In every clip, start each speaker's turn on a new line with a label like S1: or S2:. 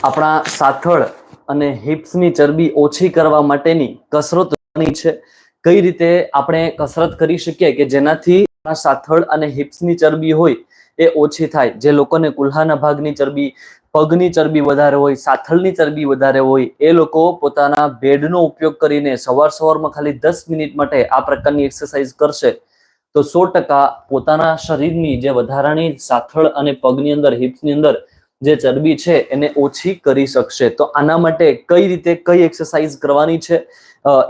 S1: આપણા સાથળ અને હિપ્સની ચરબી ઓછી કરવા માટેની કસરત છે. કઈ રીતે આપણે કસરત કરી શકીએ કે જેનાથી સાથળ અને હિપ્સની ચરબી હોય એ ઓછી થાય. જે લોકોને કુલ્હાના ભાગની ચરબી, પગની ચરબી વધારે હોય, સાથળની ચરબી વધારે હોય, એ લોકો પોતાના બેડનો ઉપયોગ કરીને સવાર સવારમાં ખાલી દસ મિનિટ માટે આ પ્રકારની એક્સરસાઇઝ કરશે. તો સો ટકા પોતાના શરીરની જે વધારાની સાથળ અને પગની અંદર, હિપ્સની અંદર જે ચરબી છે એને ઓછી કરી શકશે. તો આના માટે કઈ રીતે કઈ એક્સરસાઇઝ કરવાની છે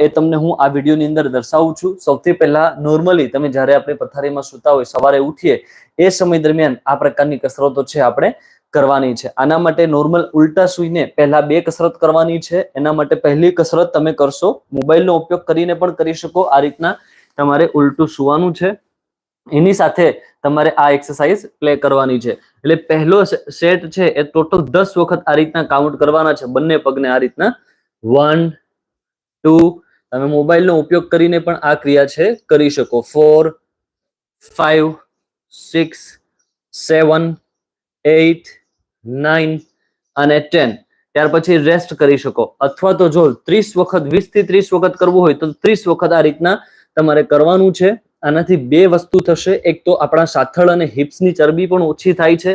S1: એ તમને હું આ વિડીયોની અંદર દર્શાવું છું. સૌથી પહેલા નોર્મલી તમે જ્યારે આપણે પથારીમાં સૂતા હોય, સવારે ઉઠીએ, એ સમય દરમિયાન આ પ્રકારની કસરતો છે આપણે કરવાની છે. આના માટે નોર્મલ ઉલટા સૂઈને પહેલા બે કસરત કરવાની છે. એના માટે પહેલી કસરત તમે કરશો, મોબાઈલનો ઉપયોગ કરીને પણ કરી શકો. આ રીતના તમારે ઉલટું સુવાનું છે. એની સાથે તમારે આ એક્સરસાઇઝ પ્લે કરવાની છે. એટલે પહેલો સેટ છે એ ટોટલ દસ વખત આ રીતના કાઉન્ટ કરવાના છે. બંને પગને આ રીતના. વન ટુ તમે મોબાઈલનો ઉપયોગ કરીને પણ આ ક્રિયા છે, કરી શકો. Four five six seven eight nine અને ટેન ત્યાર પછી રેસ્ટ કરી શકો. અથવા તો જો ત્રીસ વખત વીસથી ત્રીસ વખત કરવું હોય તો ત્રીસ વખત આ રીતના તમારે કરવાનું છે. આનાથી બે વસ્તુ થશે. એક તો આપણા સાથળ અને હિપ્સની ચરબી પણ ઓછી થાય છે.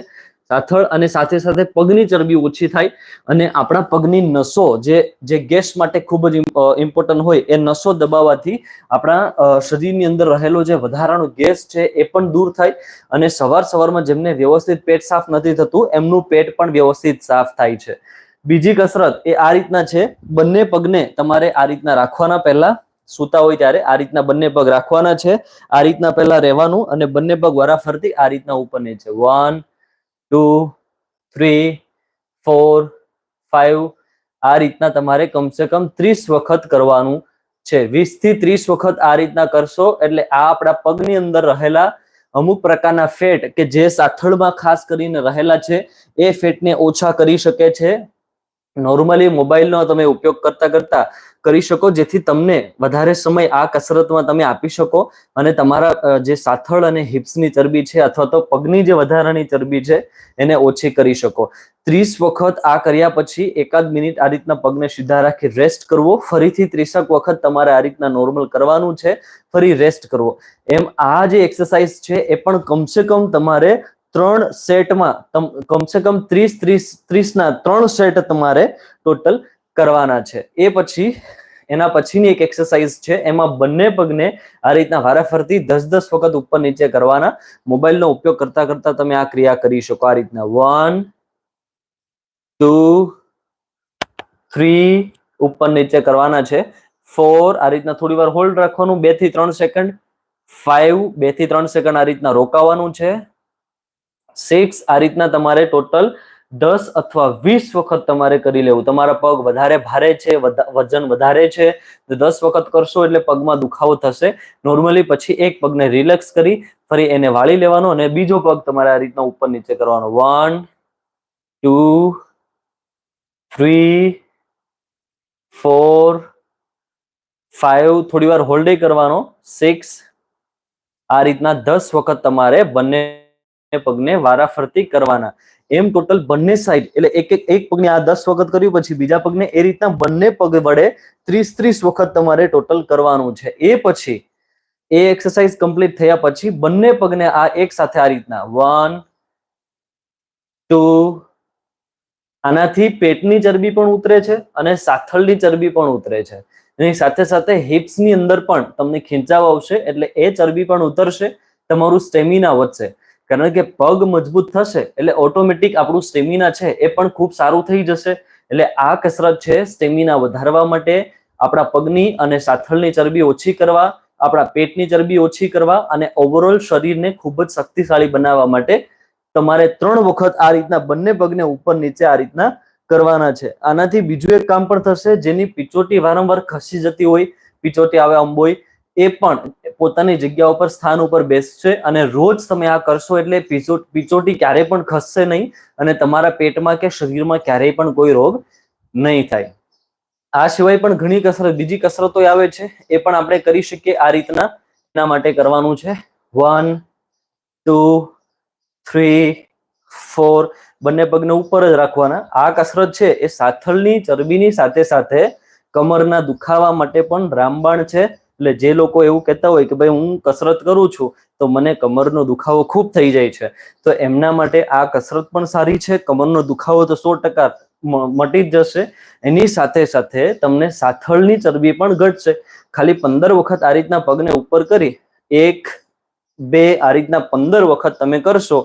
S1: સાથળ અને સાથે સાથે પગની ચરબી ઓછી થાય અને આપણા પગની નસો જે જે ગેસ માટે ખૂબ જ ઇમ્પોર્ટન્ટ હોય, એ નસો દબાવવાથી આપણા શરીરની અંદર રહેલો જે વધારાનો ગેસ છે એ પણ દૂર થાય અને સવાર સવારમાં જેમને વ્યવસ્થિત પેટ સાફ નથી થતું, એમનું પેટ પણ વ્યવસ્થિત સાફ થાય છે. બીજી કસરત એ આ રીતના છે. બંને પગને તમારે આ રીતના રાખવાના પહેલા સૂતા હોય ત્યારે આ રીતના બંને પગ રાખવાના છે. આ રીતના પહેલા રહેવાનું અને બંને પગ વારાફરતી આ રીતના ઉપર નીચે one two three four five આ રીતના તમારે કમસે કમ ત્રીસ વખત કરવાનું છે. વીસથી ત્રીસ વખત આ રીતના કરશો એટલે આ આપણા પગની અંદર રહેલા અમુક પ્રકારના ફેટ કે જે સાથળમાં ખાસ કરીને રહેલા છે, એ ફેટને ઓછા કરી શકે છે. નોર્મલી મોબાઈલનો તમે ઉપયોગ કરતા કરતા કરી શકો, જેથી તમને વધારે સમય આ કસરતમાં તમે આપી શકો અને તમારા જે સાથળ અને હિપ્સની ચરબી છે અથવા તો પગની જે વધારાની ચરબી છે એને ઓછી કરી શકો. ત્રીસ વખત આ કર્યા પછી એકાદ મિનિટ આ રીતના પગને સીધા રાખી રેસ્ટ કરવો. ફરીથી ત્રીસક વખત તમારે આ રીતના નોર્મલ કરવાનું છે. ફરી રેસ્ટ કરવો. એમ આ જે એક્સરસાઇઝ છે એ પણ કમસે કમ તમારે ત્રણ સેટમાં કમસે કમ ત્રીસ ત્રીસ, ત્રીસના ત્રણ સેટ તમારે ટોટલ કરવાના છે. એ પછી, એના પછીની એક એક્સરસાઇઝ છે, એમાં બંને પગને આ રીતના વારાફરતી દસ દસ વખત ઉપર નીચે કરવાના. મોબાઈલનો ઉપયોગ કરતા કરતા તમે આ ક્રિયા કરી શકો. આ રીતના વન, ટુ, થ્રી ઉપર નીચે કરવાના છે. ફોર, આ રીતના થોડી વાર હોલ્ડ રાખવાનું, બેથી ત્રણ સેકન્ડ. ફાઈવ, બેથી ત્રણ સેકન્ડ આ રીતના રોકાવાનું છે. સિક્સ, આ રીતના તમારે ટોટલ દસ અથવા વીસ વખત તમારે કરી લેવું. તમારા પગ વધારે ભારે છે વજન વધારે છે દસ વખત કરશો એટલે પગમાં દુખાવો થશે. નોર્મલી પછી એક પગને રિલેક્સ કરી, ફરી એને વાળી લેવાનો અને બીજો પગ તમારે આ રીતના ઉપર નીચે કરવાનો. One two three four five થોડી વાર હોલ્ડ કરવાનો. સિક્સ આ રીતના દસ વખત તમારે બંને પગને વારાફરતી કરવાના. એમ ટોટલ બંને સાઈડ એટલે એક એક પગને આ દસ વખત કર્યું, પછી બીજા પગને એ રીતના બંને પગ વડે ત્રીસ ત્રીસ વખત તમારે ટોટલ કરવાનું છે. એ પછી, એ એક્સરસાઇઝ કમ્પ્લીટ થયા પછી બંને પગને આ એક સાથે આ રીતના. વન ટુ આનાથી પેટની ચરબી પણ ઉતરે છે અને સાથળની ચરબી પણ ઉતરે છે. એની સાથે સાથે હિપ્સની અંદર પણ તમને ખેંચાવ આવશે, એટલે એ ચરબી પણ ઉતરશે, તમારું સ્ટેમિના વધશે. કારણ કે પગ મજબૂત થશે એટલે ઓટોમેટિક આપણું સ્ટેમિના છે એ પણ ખૂબ સારું થઈ જશે. એટલે આ કસરત છે સ્ટેમિના વધારવા માટે, આપણા પગની અને સાથળની ચરબી ઓછી કરવા, આપણા પેટની ચરબી ઓછી કરવા અને ઓવરઓલ શરીરને ખૂબ જ શક્તિશાળી બનાવવા માટે તમારે ત્રણ વખત આ રીતના બંને પગને ઉપર નીચે આ રીતના કરવાના છે. આનાથી બીજું એક કામ પણ થશે, જેની પિચોટી વારંવાર ખસી જતી હોય, પિચોટી આવે હોય એ પણ પોતાની જગ્યા ઉપર સ્થાન ઉપર બેસશે અને રોજ તમે આ કરશો એટલે પીચો- પિચોટી ક્યારેય પણ ખસશે નહીં અને તમારા પેટમાં કે શરીરમાં ક્યારેય પણ કોઈ રોગ નહીં થાય. આ સિવાય પણ ઘણી કસરત બીજી કસરતો આવે છે. એ પણ આપણે કરી શકીએ આ રીતના. એના માટે કરવાનું છે વન, ટુ, થ્રી, ફોર. બંને પગને ઉપર જ રાખવાના. આ કસરત છે એ સાથળની ચરબીની સાથે સાથે કમરના દુખાવા માટે પણ રામબાણ છે. એટલે જે લોકો એવું કહેતા હોય કે, ભાઈ, હું કસરત કરું છું, તો મને કમરનો દુખાવો ખૂબ થઈ જાય છે. તો એમના માટે આ કસરત પણ સારી છે. કમરનો દુખાવો તો સો ટકા મટી જ જશે. એની સાથે સાથે તમને સાથળની ચરબી પણ ઘટશે. ખાલી પંદર વખત આ રીતના પગને ઉપર કરી, એક, બે, આ રીતના પંદર વખત તમે કરશો,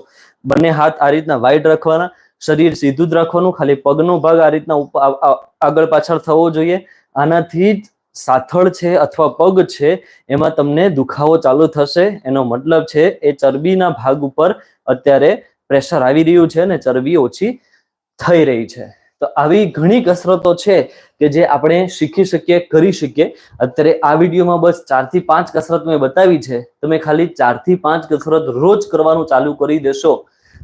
S1: બંને હાથ આ રીતના વાઇડ રાખવાના, શરીર સીધું જ રાખવાનું, ખાલી પગનો ભાગ આ રીતના આગળ પાછળ થવો જોઈએ. આનાથી જ સાથળ છે અથવા પગ છે, એમાં તમને દુખાવો ચાલુ થશે. એનો મતલબ છે, એ ચરબીના ભાગ ઉપર અત્યારે પ્રેશર આવી રહ્યું છે અને ચરબી ઓછી થઈ રહી છે. તો આવી ઘણી કસરતો છે કે જે આપણે શીખી શકીએ, કરી શકીએ. અત્યારે આ વિડીયોમાં બસ ચારથી પાંચ કસરત મેં બતાવી છે. તમે ખાલી ચારથી પાંચ કસરત રોજ કરવાનું ચાલુ કરી દેશો.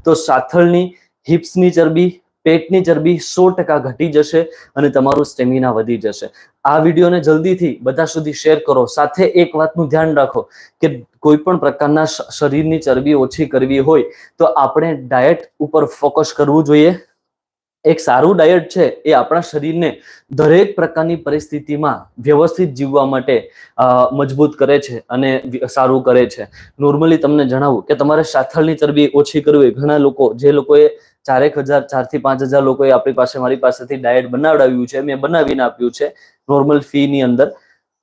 S1: તો સાથળની હિપ્સની ચરબી પેટની ચરબી સો ટકા ઘટી જશે અને તમારું સ્ટેમિના વધી જશે. આ વિડીયોને જલ્દીથી બધા સુધી શેર કરો. સાથે એક વાતનું ધ્યાન રાખો કે કોઈ પણ પ્રકારના શરીરની ચરબી ઓછી કરવી હોય તો આપણે ડાયટ ઉપર ફોકસ કરવું જોઈએ. એક સારું ડાયટ છે એ આપણા શરીરને દરેક પ્રકારની પરિસ્થિતિમાં વ્યવસ્થિત જીવવા માટે મજબૂત કરે છે અને સારું કરે છે. નોર્મલી તમને જણાવું કે તમારે સાથળની ચરબી ઓછી કરવી ઘણા લોકો, જે લોકોએ ચારેક હજાર ચારથી પાંચ હજાર લોકોએ આપણી પાસે, મારી પાસેથી ડાયટ બનાવડાવ્યું છે, મેં બનાવીને આપ્યું છે નોર્મલ ફી ની અંદર.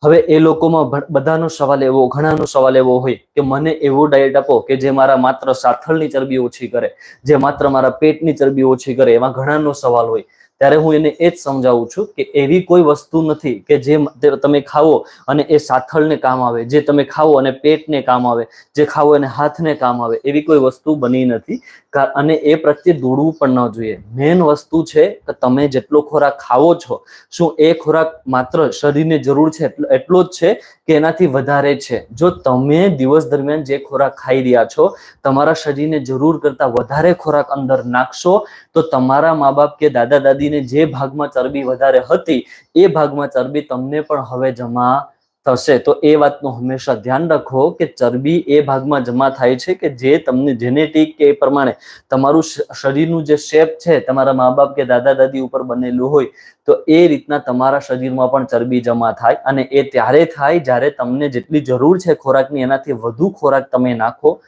S1: હવે એ લોકોમાં બધાનો સવાલ એવો, ઘણાનો સવાલ એવો હોય કે મને એવો ડાયટ આપો કે જે મારા માત્ર સાથળની ચરબી ઓછી કરે, જે માત્ર મારા પેટની ચરબી ઓછી કરે, એમાં ઘણાનો સવાલ હોય. ત્યારે હું એને એ જ સમજાવું છું કે એવી કોઈ વસ્તુ નથી કે જે તમે ખાવો અને એ સાથળને કામ આવે, જે તમે ખાવો અને પેટને કામ આવે, જે ખાવો અને હાથને કામ આવે, એવી કોઈ વસ્તુ બની નથી. અને એ પ્રત્યે દોડવું પણ ન જોઈએ. મેઇન વસ્તુ છે કે તમે જેટલો ખોરાક ખાવો છો, શું એ ખોરાક માત્ર શરીરને જરૂર છે? એટલો જ છે કે એનાથી વધારે છે. જો તમે દિવસ દરમિયાન જે ખોરાક ખાઈ રહ્યા છો, તમારા શરીરને જરૂર કરતા વધારે ખોરાક અંદર નાખશો, તો તમારા મા બાપ કે દાદા દાદીને જે ભાગમાં ચરબી વધારે હતી, એ ભાગમાં ચરબી તમને પણ હવે જમા થશે. તો એ વાતનું હંમેશા ધ્યાન રાખો કે ચરબી એ ભાગમાં જમા થાય છે કે જે તમને જેનેટિક કે એ પ્રમાણે તમારું શરીરનું જે શેપ છે, તમારા મા બાપ કે દાદા દાદી ઉપર બનેલું હોય, તો એ રીતના તમારા શરીરમાં પણ ચરબી જમા થાય અને એ ત્યારે થાય જ્યારે તમને જેટલી જરૂર છે ખોરાકની, એનાથી વધુ ખોરાક તમે નાખો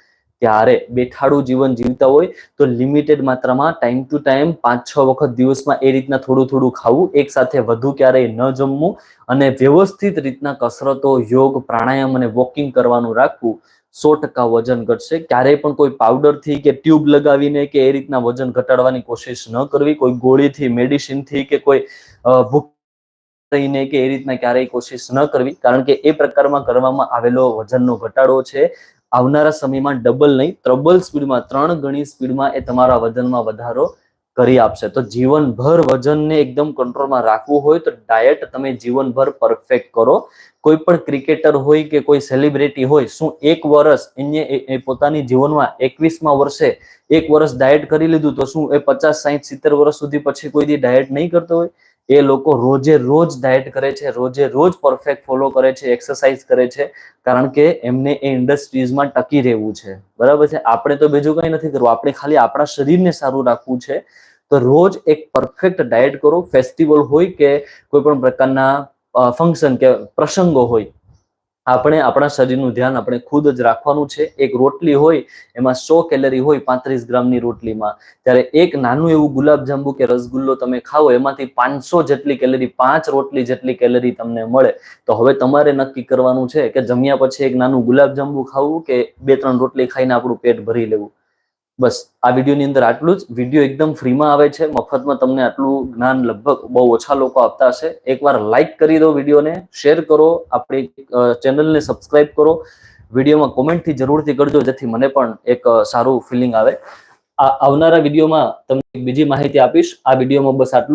S1: ત્યારે બેઠાડું જીવન જીવતા હોય તો લિમિટેડ માત્રામાં ટાઈમ ટુ ટાઈમ પાંચ છ વખત દિવસમાં એ રીતના થોડું થોડું ખાવું, એક સાથે વધુ ક્યારેય ન જમવું અને વ્યવસ્થિત રીતના કસરતો, યોગ, પ્રાણાયામ અને વોકિંગ કરવાનું રાખવું સો ટકા વજન ઘટશે. ક્યારેય પણ કોઈ પાવડરથી કે ટ્યુબ લગાવીને કે એ રીતના વજન ઘટાડવાની કોશિશ ન કરવી, કોઈ ગોળીથી મેડિસિનથી કે કોઈ ભૂખ રહીને કે એ રીતના ક્યારેય કોશિશ ન કરવી, કારણ કે એ પ્રકારમાં કરવામાં આવેલો વજનનો ઘટાડો છે. આવનારા સમયમાં ડબલ નહીં ત્રબલ સ્પીડમાં ત્રણ ગણી સ્પીડમાં એ તમારા વજનમાં વધારો કરી આપશે. તો જીવનભર વજનને એકદમ કંટ્રોલમાં રાખવું હોય તો ડાયટ તમે જીવનભર પરફેક્ટ કરો. કોઈ પણ ક્રિકેટર હોય કે કોઈ સેલિબ્રિટી હોય, શું એક વર્ષ એને પોતાની જીવનમાં એકવીસમાં વર્ષે એક વર્ષ ડાયટ કરી લીધું તો શું એ પચાસ સાહીઠ સિત્તેર વર્ષ સુધી પછી કોઈ દી ડાયટ નહીં કરતો હોય? એ લોકો રોજે રોજ ડાયટ કરે છે, રોજે રોજ પરફેક્ટ ફોલો કરે છે એક્સરસાઇઝ કરે છે, કારણ કે એમને એ ઇન્ડસ્ટ્રીઝમાં ટકી રહેવું છે. બરાબર છે? આપણે તો બીજું કંઈ નથી કરવું. આપણે ખાલી આપણા શરીરને સારું રાખવું છે. તો રોજ એક પરફેક્ટ ડાયટ કરો. ફેસ્ટિવલ હોય કે કોઈ પણ પ્રકારના ફંક્શન કે પ્રસંગો હોય આપણે આપણા શરીરનું ધ્યાન આપણે ખુદ જ રાખવાનું છે. એક રોટલી હોય, એમાં સો કેલરી હોય પાંત્રીસ ગ્રામની રોટલીમાં. ત્યારે એક નાનું એવું ગુલાબજાંબુ કે રસગુલ્લો તમે ખાઓ, એમાંથી પાંચસો જેટલી કેલરી, પાંચ રોટલી જેટલી કેલરી તમને મળે. તો હવે તમારે નક્કી કરવાનું છે કે જમ્યા પછી એક નાનું ગુલાબજાંબુ ખાવું કે બે ત્રણ રોટલી ખાઈને આપણું પેટ ભરી લેવું? બસ, આ વિડીયોની અંદર આટલું જ. વીડિયો એકદમ ફ્રીમાં આવે છે. મફતમાં તમને આટલું જ્ઞાન લગભગ બહુ ઓછા લોકો આપતા હશે. એકવાર લાઈક કરી દો વિડીયોને શેર કરો, આપણી ચેનલને સબસ્ક્રાઇબ કરો. વિડીયોમાં કોમેન્ટથી જરૂરથી કરજો, જેથી મને પણ એક સારું ફિલિંગ આવે. આ, આવનારા વિડીયોમાં તમને બીજી માહિતી આપીશ. આ વિડીયોમાં બસ આટલું.